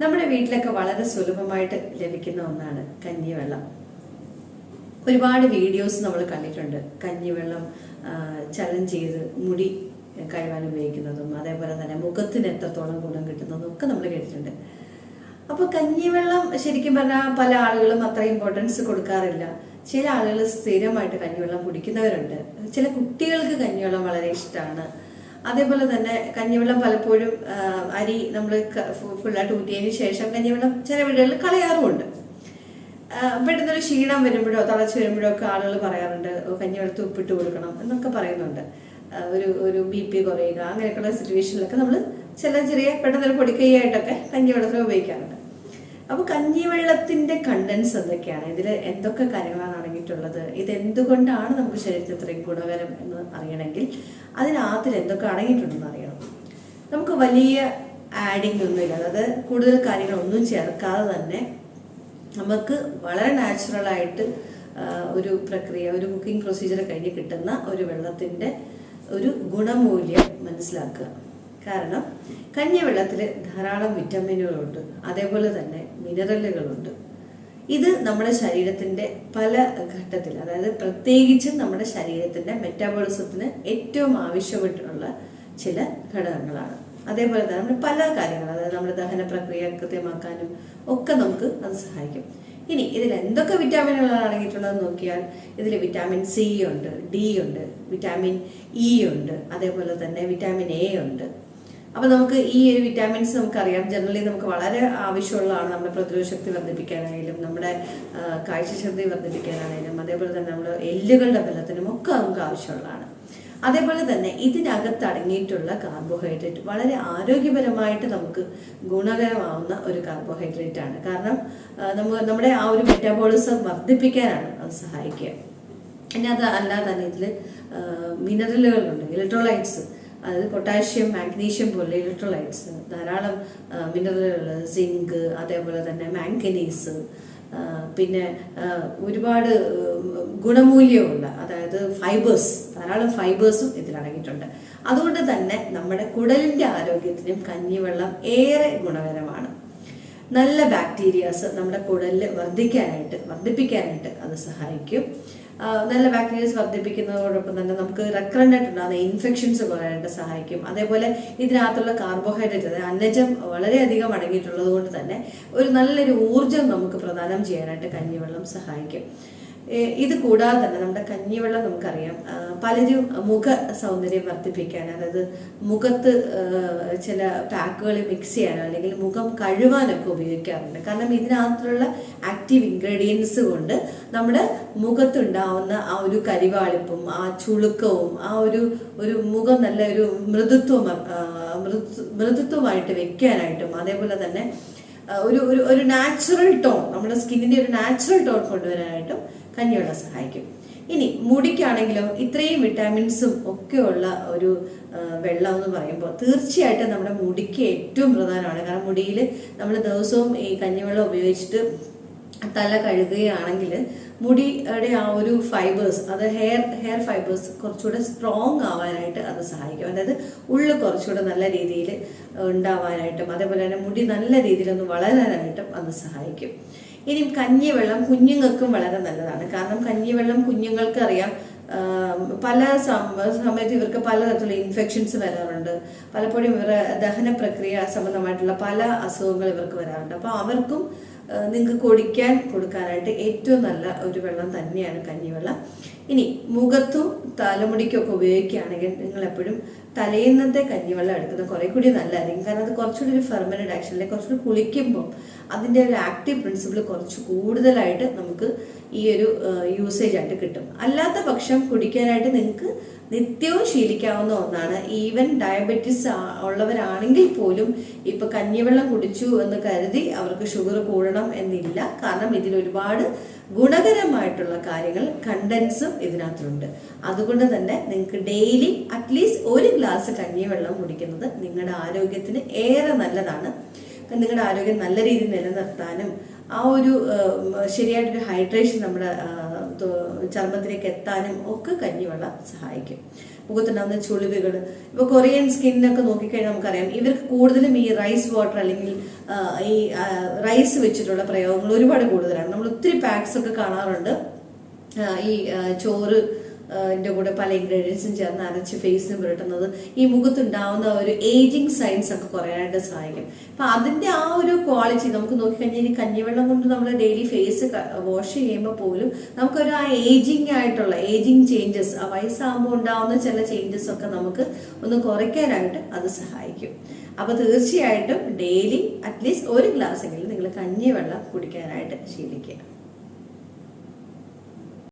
നമ്മുടെ വീട്ടിലൊക്കെ വളരെ സുലഭമായിട്ട് ലഭിക്കുന്ന ഒന്നാണ് കഞ്ഞിവെള്ളം. ഒരുപാട് വീഡിയോസ് നമ്മൾ കണ്ടിട്ടുണ്ട്. കഞ്ഞിവെള്ളം ചലഞ്ച് ചെയ്ത് മുടി കഴുകാൻ ഉപയോഗിക്കുന്നതും അതേപോലെ തന്നെ മുഖത്തിന് എത്രത്തോളം ഗുണം കിട്ടുന്നതും ഒക്കെ നമ്മൾ കേട്ടിട്ടുണ്ട്. അപ്പോൾ കഞ്ഞിവെള്ളം ശരിക്കും പറഞ്ഞാൽ പല ആളുകളും അത്ര ഇമ്പോർട്ടൻസ് കൊടുക്കാറില്ല. ചില ആളുകൾ സ്ഥിരമായിട്ട് കഞ്ഞിവെള്ളം കുടിക്കുന്നവരുണ്ട്. ചില കുട്ടികൾക്ക് കഞ്ഞിവെള്ളം വളരെ ഇഷ്ടമാണ്. അതേപോലെ തന്നെ കഞ്ഞിവെള്ളം പലപ്പോഴും അരി നമ്മൾ ഫുള്ളായിട്ട് ഊറ്റിയതിന് ശേഷം കഞ്ഞിവെള്ളം ചില വീടുകളിൽ കളയാറുമുണ്ട്. പെട്ടെന്നൊരു ക്ഷീണം വരുമ്പോഴോ തളച്ച് വരുമ്പോഴോ ഒക്കെ ആളുകൾ പറയാറുണ്ട് "ഓ, കഞ്ഞിവെള്ളത്തിൽ ഉപ്പിട്ട് കൊടുക്കണം എന്നൊക്കെ പറയുന്നുണ്ട്. ഒരു ഒരു ബി പി കുറയുക അങ്ങനെയൊക്കെയുള്ള സിറ്റുവേഷനിലൊക്കെ നമ്മൾ ചില ചെറിയ പെട്ടെന്നൊരു പൊടിക്കൈയായിട്ടൊക്കെ കഞ്ഞിവെള്ളത്തിൽ ഉപയോഗിക്കാറുണ്ട്. അപ്പോൾ കഞ്ഞിവെള്ളത്തിന്റെ കണ്ടൻസ് എന്തൊക്കെയാണ്? ഇതിൽ എന്തൊക്കെ കാര്യങ്ങളാണ് അടങ്ങിയിട്ടുള്ളത് ഇതെന്തുകൊണ്ടാണ് നമുക്ക് ശരീരത്തിൽ ഇത്രയും ഗുണകരം എന്ന് അറിയണമെങ്കിൽ അതിനകത്തിൽ എന്തൊക്കെ അടങ്ങിയിട്ടുണ്ടെന്ന് അറിയണം. നമുക്ക് വലിയ ആഡിങ് ഒന്നുമില്ല. അതായത് കൂടുതൽ കാര്യങ്ങളൊന്നും ചേർക്കാതെ തന്നെ നമുക്ക് വളരെ നാച്ചുറലായിട്ട് ഒരു പ്രക്രിയ ഒരു കുക്കിംഗ് പ്രൊസീജിയർ കഴിഞ്ഞ് കിട്ടുന്ന ഒരു വെള്ളത്തിന്റെ ഒരു ഗുണമൂല്യം മനസ്സിലാക്കുക. കാരണം കഞ്ഞിവെള്ളത്തിൽ ധാരാളം വിറ്റമിനുകളുണ്ട് അതേപോലെ തന്നെ മിനറലുകളുണ്ട് ഇത് നമ്മുടെ ശരീരത്തിന്റെ പല ഘട്ടത്തിൽ അതായത് പ്രത്യേകിച്ചും നമ്മുടെ ശരീരത്തിന്റെ മെറ്റാബോളിസത്തിന് ഏറ്റവും ആവശ്യപ്പെട്ടുള്ള ചില ഘടകങ്ങളാണ്. അതേപോലെ തന്നെ നമ്മുടെ പല കാര്യങ്ങൾ അതായത് നമ്മുടെ ദഹന പ്രക്രിയ കൃത്യമാക്കാനും ഒക്കെ നമുക്ക് അത് സഹായിക്കും. ഇനി ഇതിൽ എന്തൊക്കെ വിറ്റാമിനുകളാണ് അടങ്ങിയിട്ടുള്ളത് നോക്കിയാൽ ഇതിൽ വിറ്റാമിൻ സി ഉണ്ട് ഡി ഉണ്ട് വിറ്റാമിൻ ഇ ഉണ്ട് അതേപോലെ തന്നെ വിറ്റാമിൻ എ ഉണ്ട്. അപ്പോൾ നമുക്ക് ഈ ഒരു വിറ്റാമിൻസ് നമുക്കറിയാം. ജനറലി നമുക്ക് വളരെ ആവശ്യമുള്ളതാണ് നമ്മുടെ പ്രതിരോധ ശക്തി വർദ്ധിപ്പിക്കാനായാലും നമ്മുടെ കാഴ്ചശക്തി വർദ്ധിപ്പിക്കാനായാലും. അതേപോലെ തന്നെ നമ്മുടെ എല്ലുകളുടെ ബലത്തിനും ഒക്കെ നമുക്ക് ആവശ്യമുള്ളതാണ്. അതേപോലെ തന്നെ ഇതിനകത്ത് അടങ്ങിയിട്ടുള്ള കാർബോഹൈഡ്രേറ്റ് വളരെ ആരോഗ്യപരമായിട്ട് നമുക്ക് ഗുണകരമാവുന്ന ഒരു കാർബോഹൈഡ്രേറ്റ് ആണ്. കാരണം നമ്മൾ നമ്മുടെ ആ ഒരു മെറ്റാബോളിസം വർദ്ധിപ്പിക്കാനാണ് അത് സഹായിക്കുക. പിന്നെ അത് അല്ലാതെ തന്നെ ഇതിൽ മിനറലുകളുണ്ട് ഇലക്ട്രോലൈറ്റ്സ് അതായത് പൊട്ടാഷ്യം മാഗ്നീഷ്യം പോലെ ഇലക്ട്രോലൈറ്റ്സ് ധാരാളം മിനറലുകൾ സിങ്ക് അതേപോലെ തന്നെ മാംഗനീസ് പിന്നെ ഒരുപാട് ഗുണമൂല്യമുള്ള അതായത് ഫൈബേഴ്സ് ധാരാളം ഫൈബേഴ്സും ഇതിലടങ്ങിയിട്ടുണ്ട് അതുകൊണ്ട് തന്നെ നമ്മുടെ കുടലിന്റെ ആരോഗ്യത്തിനും കഞ്ഞിവെള്ളം ഏറെ ഗുണകരമാണ്. നല്ല ബാക്ടീരിയാസ് നമ്മുടെ കുടലിൽ വർദ്ധിക്കാനായിട്ട് വർദ്ധിപ്പിക്കാനായിട്ട് അത് സഹായിക്കും. നല്ല ബാക്ടീരിയസ് വർദ്ധിപ്പിക്കുന്നതോടൊപ്പം തന്നെ നമുക്ക് റെക്കറന്റ് ആയിട്ടുണ്ടാകുന്ന ഇൻഫെക്ഷൻസ് കുറയാനായിട്ട് സഹായിക്കും. അതേപോലെ ഇതിനകത്തുള്ള കാർബോഹൈഡ്രേറ്റ് അതായത് അന്നജം വളരെയധികം അടങ്ങിയിട്ടുള്ളത് കൊണ്ട് തന്നെ ഒരു നല്ലൊരു ഊർജം നമുക്ക് പ്രദാനം ചെയ്യാനായിട്ട് കഞ്ഞിവെള്ളം സഹായിക്കും. ഇത് കൂടാതെ തന്നെ നമ്മുടെ കഞ്ഞിവെള്ളം നമുക്കറിയാം. പലരും മുഖ സൗന്ദര്യം വർദ്ധിപ്പിക്കാൻ അതായത് മുഖത്ത് ചില പാക്കുകൾ മിക്സ് ചെയ്യാനോ അല്ലെങ്കിൽ മുഖം കഴുവാനൊക്കെ ഉപയോഗിക്കാറുണ്ട്. കാരണം ഇതിനകത്തുള്ള ആക്റ്റീവ് ഇൻഗ്രീഡിയൻസ് കൊണ്ട് നമ്മുടെ മുഖത്തുണ്ടാവുന്ന ആ ഒരു കരിവാളിപ്പും ആ ചുളുക്കവും ആ ഒരു ഒരു മുഖം നല്ല ഒരു മൃദുത്വം മൃദു- മൃദുത്വമായിട്ട് വെക്കാനായിട്ടും അതേപോലെ തന്നെ ഒരു ഒരു ഒരു നാച്ചുറൽ ടോൺ നമ്മുടെ സ്കിന്നിന്റെ ഒരു നാച്ചുറൽ ടോൺ കൊണ്ടുവരാനായിട്ടും കഞ്ഞിവെള്ളം സഹായിക്കും. ഇനി മുടിക്കാണെങ്കിലോ ഇത്രയും വിറ്റാമിൻസും ഒക്കെയുള്ള ഒരു വെള്ളം എന്ന് പറയുമ്പോൾ തീർച്ചയായിട്ടും നമ്മുടെ മുടിക്ക് ഏറ്റവും പ്രധാനമാണ്. കാരണം മുടിയിൽ നമ്മൾ ദിവസവും ഈ കഞ്ഞിവെള്ളം ഉപയോഗിച്ചിട്ട് തല കഴുകുകയാണെങ്കിൽ മുടിയുടെ ആ ഒരു ഫൈബേഴ്സ് അത് ഹെയർ ഹെയർ ഫൈബേഴ്സ് കുറച്ചുകൂടെ സ്ട്രോങ് ആവാനായിട്ട് അത് സഹായിക്കും. അതായത് ഉള്ളു കുറച്ചുകൂടെ നല്ല രീതിയിൽ ഉണ്ടാവാനായിട്ടും അതേപോലെ തന്നെ മുടി നല്ല രീതിയിലൊന്ന് വളരാനായിട്ടും അത് സഹായിക്കും. ഇനി കഞ്ഞിവെള്ളം കുഞ്ഞുങ്ങൾക്കും വളരെ നല്ലതാണ്. കാരണം കഞ്ഞിവെള്ളം കുഞ്ഞുങ്ങൾക്ക് അറിയാം പല സമയത്ത് ഇവർക്ക് പലതരത്തിലുള്ള ഇൻഫെക്ഷൻസ് വരാറുണ്ട്. പലപ്പോഴും ഇവരുടെ ദഹന പ്രക്രിയ സംബന്ധമായിട്ടുള്ള പല അസുഖങ്ങൾ ഇവർക്ക് വരാറുണ്ട്. അപ്പോൾ അവർക്കും നിങ്ങൾക്ക് കുടിക്കാൻ കൊടുക്കാനായിട്ട് ഏറ്റവും നല്ല ഒരു വെള്ളം തന്നെയാണ് കഞ്ഞിവെള്ളം. ഇനി മുഖത്തും തലമുടിക്കും ഒക്കെ ഉപയോഗിക്കുകയാണെങ്കിൽ നിങ്ങൾ എപ്പോഴും തലേന്നത്തെ കഞ്ഞിവെള്ളം എടുക്കുന്നത് കുറെ കൂടി നല്ലതായിരിക്കും. കാരണം അത് കുറച്ചുകൂടി ഒരു ഫെർമനഡ് അല്ലെങ്കിൽ കുറച്ചുകൂടി കുളിക്കുമ്പോൾ അതിന്റെ ഒരു ആക്റ്റീവ് പ്രിൻസിപ്പിൾ കുറച്ച് കൂടുതലായിട്ട് നമുക്ക് ഈ ഒരു യൂസേജ് ആയിട്ട് കിട്ടും. അല്ലാത്ത പക്ഷം കുടിക്കാനായിട്ട് നിങ്ങൾക്ക് നിത്യവും ശീലിക്കാവുന്ന ഒന്നാണ്. ഈവൻ ഡയബറ്റിസ് ഉള്ളവരാണെങ്കിൽ പോലും ഇപ്പൊ കഞ്ഞിവെള്ളം കുടിച്ചു എന്ന് കരുതി അവർക്ക് ഷുഗർ കൂടണം എന്നില്ല. കാരണം ഇതിൽ ഒരുപാട് ഗുണകരമായിട്ടുള്ള കാര്യങ്ങൾ കണ്ടൻസും ഇതിനകത്തുണ്ട്. അതുകൊണ്ട് തന്നെ നിങ്ങൾക്ക് ഡെയിലി അറ്റ്ലീസ്റ്റ് ഒരു ഗ്ലാസ് കഞ്ഞിവെള്ളം കുടിക്കുന്നത് നിങ്ങളുടെ ആരോഗ്യത്തിന് ഏറെ നല്ലതാണ്. നിങ്ങളുടെ ആരോഗ്യം നല്ല രീതിയിൽ നിലനിർത്താനും ആ ഒരു ശരിയായിട്ടൊരു ഹൈഡ്രേഷൻ നമ്മുടെ ചർമ്മത്തിലേക്ക് എത്താനും ഒക്കെ കഞ്ഞിവെള്ളം സഹായിക്കും. മുഖത്തുണ്ടാകുന്ന ചുളിവുകൾ ഇപ്പൊ കൊറിയൻ സ്കിന്നൊക്കെ നോക്കിക്കഴിഞ്ഞാൽ നമുക്കറിയാം ഇവർക്ക് കൂടുതലും ഈ റൈസ് വാട്ടർ അല്ലെങ്കിൽ ഈ റൈസ് വെച്ചിട്ടുള്ള പ്രയോഗങ്ങൾ ഒരുപാട് കൂടുതലാണ്. നമ്മൾ ഒത്തിരി പാക്സ് ഒക്കെ കാണാറുണ്ട്. ഈ ചോറ് ആ, കൂടെ പല ഇൻഗ്രീഡിയൻസും ചേർന്ന് അരച്ച് ഫേസിന് പുരട്ടുന്നത് ഈ മുഖത്തുണ്ടാവുന്ന ഒരു ഏജിങ് സൈൻസ് ഒക്കെ കുറയാനായിട്ട് സഹായിക്കും. അപ്പൊ അതിന്റെ ആ ഒരു ക്വാളിറ്റി നമുക്ക് നോക്കിക്കഴിഞ്ഞാൽ ഈ കഞ്ഞിവെള്ളം കൊണ്ട് നമ്മൾ ഡെയിലി ഫേസ് വാഷ് ചെയ്യുമ്പോൾ പോലും നമുക്കൊരു ആ ഏജിങ് ആയിട്ടുള്ള ഏജിങ് ചേഞ്ചസ് ആ വയസ്സാകുമ്പോൾ ഉണ്ടാവുന്ന ചില ചേഞ്ചസ് ഒക്കെ നമുക്ക് ഒന്ന് കുറയ്ക്കാനായിട്ട് അത് സഹായിക്കും. അപ്പോൾ തീർച്ചയായിട്ടും ഡെയിലി അറ്റ്ലീസ്റ്റ് ഒരു ഗ്ലാസ് എങ്കിലും നിങ്ങൾ കഞ്ഞിവെള്ളം കുടിക്കാനായിട്ട് ശീലിക്കുക.